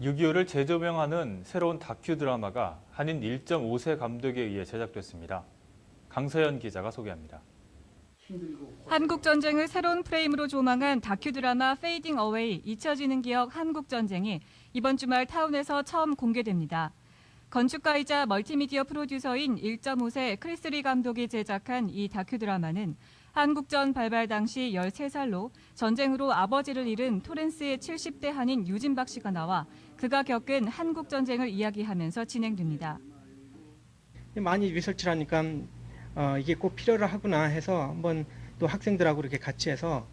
6.25를 재조명하는 새로운 다큐 드라마가 한인 1.5세 감독에 의해 제작됐습니다. 강서연 기자가 소개합니다. 한국 전쟁을 새로운 프레임으로 조망한 다큐 드라마 페이딩 어웨이 잊혀지는 기억 한국 전쟁이 이번 주말 타운에서 처음 공개됩니다. 건축가이자 멀티미디어 프로듀서인 1.5세 크리스리 감독이 제작한 이 다큐 드라마는 한국전 발발 당시 13살로 전쟁으로 아버지를 잃은 토렌스의 70대 한인 유진박 씨가 나와 그가 겪은 한국 전쟁을 이야기하면서 진행됩니다. 많이 리서치를 하니까 어, 이게 꼭 필요를 하구나 해서 한번 또 학생들하고 이렇게 같이 해서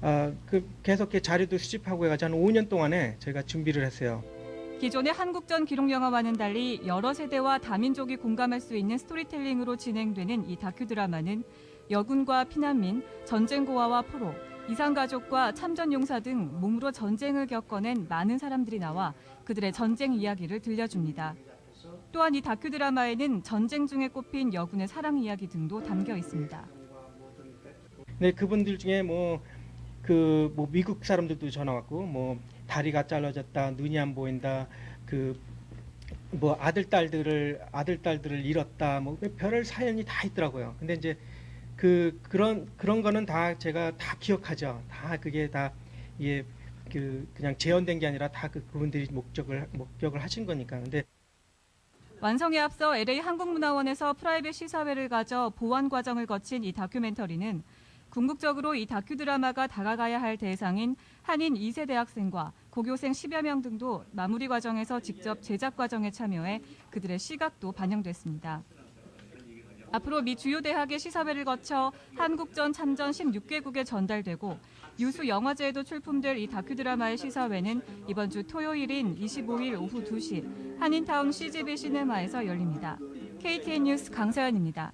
어, 그 계속 자료도 수집하고 해가지고 한 5년 동안에 저희가 준비를 했어요. 기존의 한국전 기록 영화와는 달리 여러 세대와 다민족이 공감할 수 있는 스토리텔링으로 진행되는 이 다큐 드라마는 여군과 피난민, 전쟁 고아와 포로, 이상가족과 참전용사 등 몸으로 전쟁을 겪어낸 많은 사람들이 나와 그들의 전쟁 이야기를 들려줍니다. 또한 이 다큐 드라마에는 전쟁 중에 꼽힌 여군의 사랑 이야기 등도 담겨 있습니다. 네, 그분들 중에 뭐 그 뭐 미국 사람들도 전화 왔고 뭐 다리가 잘라졌다, 눈이 안 보인다, 그 뭐 아들 딸들을 아들 딸들을 잃었다, 뭐 별을 사연이 다 있더라고요. 근데 이제 그 그런 그런 거는 다 제가 다 기억하죠. 다 그게 다 이게 그 그냥 재현된 게 아니라 다 그 그분들이 목적을 목격을 하신 거니까. 근데 완성에 앞서 LA 한국문화원에서 프라이빗 시사회를 가져 보완 과정을 거친 이 다큐멘터리는 궁극적으로 이 다큐 드라마가 다가가야 할 대상인 한인 2세 대학생과 고교생 10여 명 등도 마무리 과정에서 직접 제작 과정에 참여해 그들의 시각도 반영됐습니다. 앞으로 미 주요 대학의 시사회를 거쳐 한국전 참전 16개국에 전달되고 유수 영화제에도 출품될 이 다큐 드라마의 시사회는 이번 주 토요일인 25일 오후 2시 한인타운 CGV 시네마에서 열립니다. KTN 뉴스 강서연입니다.